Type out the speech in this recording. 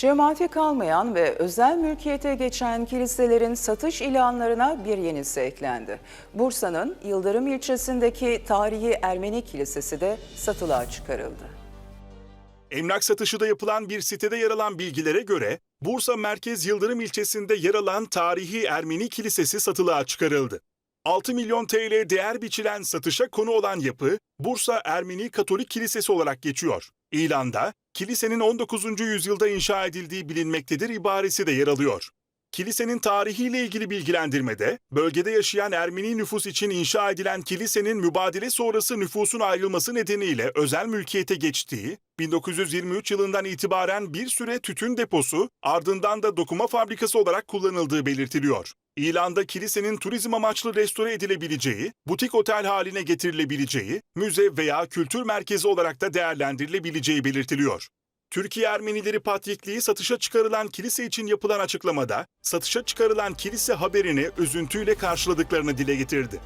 Cemaate kalmayan ve özel mülkiyete geçen kiliselerin satış ilanlarına bir yenisi eklendi. Bursa'nın Yıldırım ilçesindeki tarihi Ermeni kilisesi de satılığa çıkarıldı. Emlak satışı da yapılan bir sitede yer alan bilgilere göre Bursa Merkez Yıldırım ilçesinde yer alan tarihi Ermeni kilisesi satılığa çıkarıldı. 6 milyon TL değer biçilen satışa konu olan yapı Bursa Ermeni Katolik Kilisesi olarak geçiyor. İlanda kilisenin 19. yüzyılda inşa edildiği bilinmektedir ibaresi de yer alıyor. Kilisenin tarihiyle ilgili bilgilendirmede, bölgede yaşayan Ermeni nüfus için inşa edilen kilisenin mübadele sonrası nüfusun ayrılması nedeniyle özel mülkiyete geçtiği, 1923 yılından itibaren bir süre tütün deposu, ardından da dokuma fabrikası olarak kullanıldığı belirtiliyor. İlanda kilisenin turizm amaçlı restore edilebileceği, butik otel haline getirilebileceği, müze veya kültür merkezi olarak da değerlendirilebileceği belirtiliyor. Türkiye Ermenileri Patrikliği satışa çıkarılan kilise için yapılan açıklamada, satışa çıkarılan kilise haberini üzüntüyle karşıladıklarını dile getirdi.